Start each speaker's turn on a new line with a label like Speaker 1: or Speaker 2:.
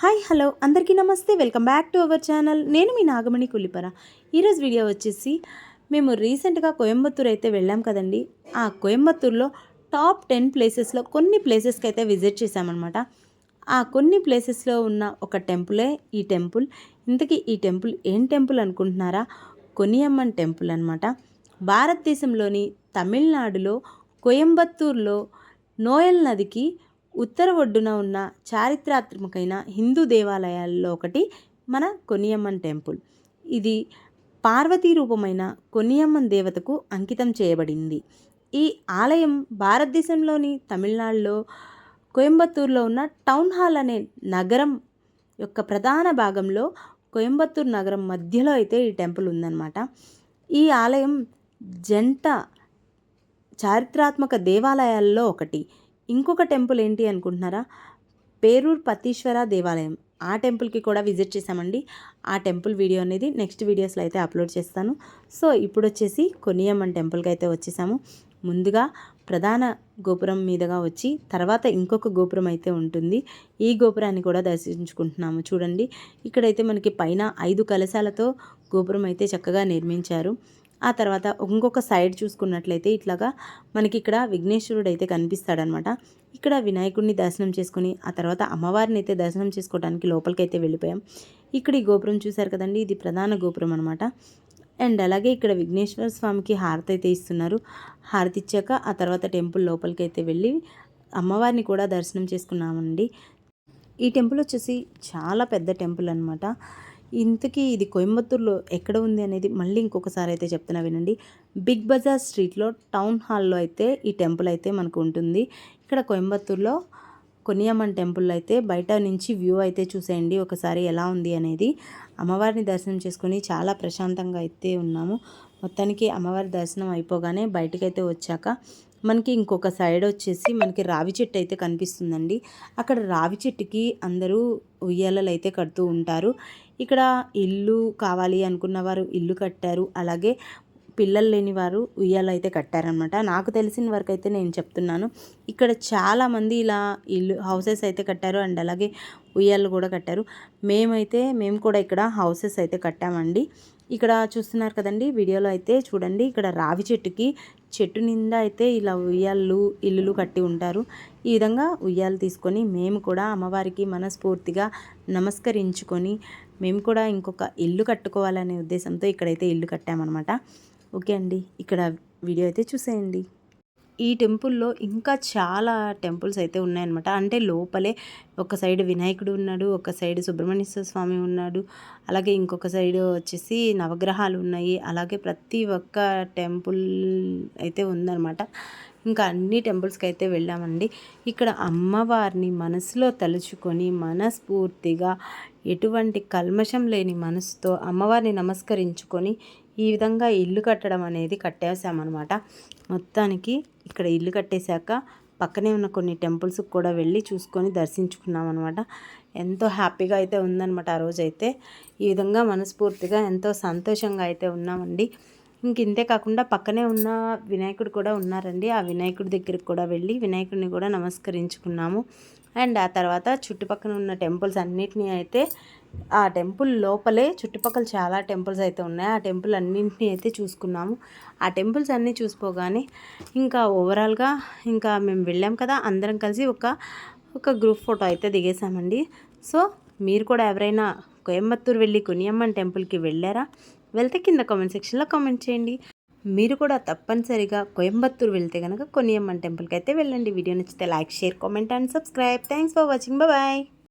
Speaker 1: Hi hello. అందరికీ నమస్తే. Welcome back to our channel. నేను మీ నాగమణి కుల్లిపర. ఈరోజు వీడియో వచ్చేసి మేము రీసెంట్గా కోయంబత్తూర్ అయితే వెళ్ళాం కదండి. ఆ కోయంబత్తూర్లో టాప్ టెన్ ప్లేసెస్లో కొన్ని ప్లేసెస్కి అయితే విజిట్ చేశామన్నమాట. ఆ కొన్ని ప్లేసెస్లో ఉన్న ఒక టెంపులే ఈ టెంపుల్. ఇంతకీ ఈ టెంపుల్ ఏం టెంపుల్ అనుకుంటున్నారా? కొనియమ్మన్ టెంపుల్ అనమాట భారతదేశంలోని తమిళనాడులో కోయంబత్తూర్లో నోయల్ నదికి ఉత్తర ఒడ్డున ఉన్న చారిత్రాత్మకమైన హిందూ దేవాలయాల్లో ఒకటి మన కొనియమ్మన్ టెంపుల్. ఇది పార్వతీ రూపమైన కొనియమ్మన్ దేవతకు అంకితం చేయబడింది. ఈ ఆలయం భారతదేశంలోని తమిళనాడులో కోయంబత్తూరులో ఉన్న టౌన్ హాల్ అనే నగరం యొక్క ప్రధాన భాగంలో కోయంబత్తూరు నగరం మధ్యలో అయితే ఈ టెంపుల్ ఉందన్నమాట. ఈ ఆలయం జంట చారిత్రాత్మక దేవాలయాల్లో ఒకటి. ఇంకొక టెంపుల్ ఏంటి అనుకుంటున్నారా? పేరూర్ పతీశ్వర దేవాలయం. ఆ టెంపుల్కి కూడా విజిట్ చేసామండి ఆ టెంపుల్ వీడియో అనేది నెక్స్ట్ వీడియోస్లో అయితే అప్లోడ్ చేస్తాను. సో ఇప్పుడు వచ్చేసి కొనియమ్మన్ టెంపుల్కి అయితే వచ్చేసాము. ముందుగా ప్రధాన గోపురం మీదుగా వచ్చి తర్వాత ఇంకొక గోపురం అయితే ఉంటుంది. ఈ గోపురాన్ని కూడా దర్శించుకుంటున్నాము. చూడండి. ఇక్కడైతే మనకి పైన ఐదు కలశాలతో గోపురం అయితే చక్కగా నిర్మించారు. ఆ తర్వాత ఇంకొక సైడ్ చూసుకున్నట్లయితే ఇట్లాగా మనకి ఇక్కడ విఘ్నేశ్వరుడు అయితే కనిపిస్తాడనమాట. ఇక్కడ వినాయకుడిని దర్శనం చేసుకుని ఆ తర్వాత అమ్మవారిని అయితే దర్శనం చేసుకోవడానికి లోపలికైతే వెళ్ళిపోయాం. ఇక్కడ ఈ గోపురం చూశారు కదండి ఇది ప్రధాన గోపురం అనమాట. అండ్ అలాగే ఇక్కడ విఘ్నేశ్వర స్వామికి హారతి అయితే ఇస్తున్నారు. హారతి ఇచ్చాక ఆ తర్వాత టెంపుల్ లోపలికి అయితే వెళ్ళి అమ్మవారిని కూడా దర్శనం చేసుకున్నామండి. ఈ టెంపుల్ వచ్చేసి చాలా పెద్ద టెంపుల్ అనమాట. ఇంతకీ ఇది కోయంబత్తూర్లో ఎక్కడ ఉంది అనేది మళ్ళీ ఇంకొకసారి అయితే చెప్తున్నా వినండి. బిగ్ బజార్ స్ట్రీట్లో టౌన్ హాల్లో అయితే ఈ టెంపుల్ అయితే మనకు ఉంటుంది. ఇక్కడ కోయంబత్తూర్లో కొనియమ్మన్ టెంపుల్ అయితే బయట నుంచి వ్యూ అయితే చూసేయండి. ఒకసారి ఎలా ఉంది అనేది అమ్మవారిని దర్శనం చేసుకొని చాలా ప్రశాంతంగా అయితే ఉన్నాము. మొత్తానికి అమ్మవారి దర్శనం అయిపోగానే బయటకైతే వచ్చాక మనకి ఇంకొక సైడ్ వచ్చేసి మనకి రావి చెట్టు అయితే కనిపిస్తుందండి. అక్కడ రావి చెట్టుకి అందరూ ఉయ్యాలలు అయితే కడుతూ ఉంటారు. ఇక్కడ ఇల్లు కావాలి అనుకున్న వారు ఇల్లు కట్టారు. అలాగే పిల్లలు లేని వారు ఉయ్యాలు అయితే కట్టారనమాట నాకు తెలిసిన వరకు అయితే నేను చెప్తున్నాను. ఇక్కడ చాలామంది ఇలా ఇల్లు హౌసెస్ అయితే కట్టారు అండ్ అలాగే ఉయ్యాలు కూడా కట్టారు. మేమైతే మేము కూడా ఇక్కడ హౌసెస్ అయితే కట్టామండి. ఇక్కడ చూస్తున్నారు కదండి వీడియోలో అయితే చూడండి. ఇక్కడ రావి చెట్టుకి చెట్టు నిండా అయితే ఇలా ఉయ్యాళ్ళు ఇల్లులు కట్టి ఉంటారు. ఈ విధంగా ఉయ్యాలు తీసుకొని మేము కూడా అమ్మవారికి మనస్ఫూర్తిగా నమస్కరించుకొని మేము కూడా ఇంకొక ఇల్లు కట్టుకోవాలనే ఉద్దేశంతో ఇక్కడైతే ఇల్లు కట్టామన్నమాట. ఓకే అండి ఇక్కడ వీడియో అయితే చూసేయండి. ఈ టెంపుల్లో ఇంకా చాలా టెంపుల్స్ అయితే ఉన్నాయన్నమాట. అంటే లోపలే ఒక సైడ్ వినాయకుడు ఉన్నాడు ఒక సైడ్ సుబ్రహ్మణ్య స్వామి ఉన్నాడు అలాగే ఇంకొక సైడ్ వచ్చేసి నవగ్రహాలు ఉన్నాయి. అలాగే ప్రతి ఒక్క టెంపుల్ అయితే ఉందన్నమాట. ఇంకా అన్ని టెంపుల్స్కి అయితే వెళ్ళామండి. ఇక్కడ అమ్మవారిని మనసులో తలుచుకొని మనస్ఫూర్తిగా ఎటువంటి కల్మషం లేని మనసుతో అమ్మవారిని నమస్కరించుకొని ఈ విధంగా ఇల్లు కట్టడం అనేది కట్టేసామన్నమాట మొత్తానికి ఇక్కడ ఇల్లు కట్టేశాక పక్కనే ఉన్న కొన్ని టెంపుల్స్కి కూడా వెళ్ళి చూసుకొని దర్శించుకున్నాం అనమాట ఎంతో హ్యాపీగా అయితే ఉందన్నమాట ఆ రోజైతే. ఈ విధంగా మనస్ఫూర్తిగా ఎంతో సంతోషంగా అయితే ఉన్నామండి. ఇంక ఇంతే కాకుండా పక్కనే ఉన్న వినాయకుడు కూడా ఉన్నారండి. ఆ వినాయకుడి దగ్గరికి కూడా వెళ్ళి వినాయకుడిని కూడా నమస్కరించుకున్నాము. అండ్ ఆ తర్వాత చుట్టుపక్కల ఉన్న టెంపుల్స్ అన్నిటినీ అయితే ఆ టెంపుల్ లోపలే చుట్టుపక్కల చాలా టెంపుల్స్ అయితే ఉన్నాయి. ఆ టెంపుల్ అన్నింటినీ అయితే చూసుకున్నాము. ఆ టెంపుల్స్ అన్నీ చూసుకోగానే ఇంకా ఓవరాల్గా ఇంకా మేము వెళ్ళాం కదా అందరం కలిసి ఒక ఒక గ్రూప్ ఫోటో అయితే దిగేసామండి సో మీరు కూడా ఎవరైనా కోయంబత్తూరు వెళ్ళి కొనియమ్మన్ టెంపుల్కి వెళ్ళారా? వెళ్తే కింద కామెంట్ సెక్షన్లో కామెంట్ చేయండి. మీరు కూడా తప్పనిసరిగా కోయంబత్తూరు వెళ్తే కనుక కొనియమ్మన్ టెంపుల్కి అయితే వెళ్ళండి. వీడియో నచ్చితే like share comment and subscribe. Thanks for watching. Bye.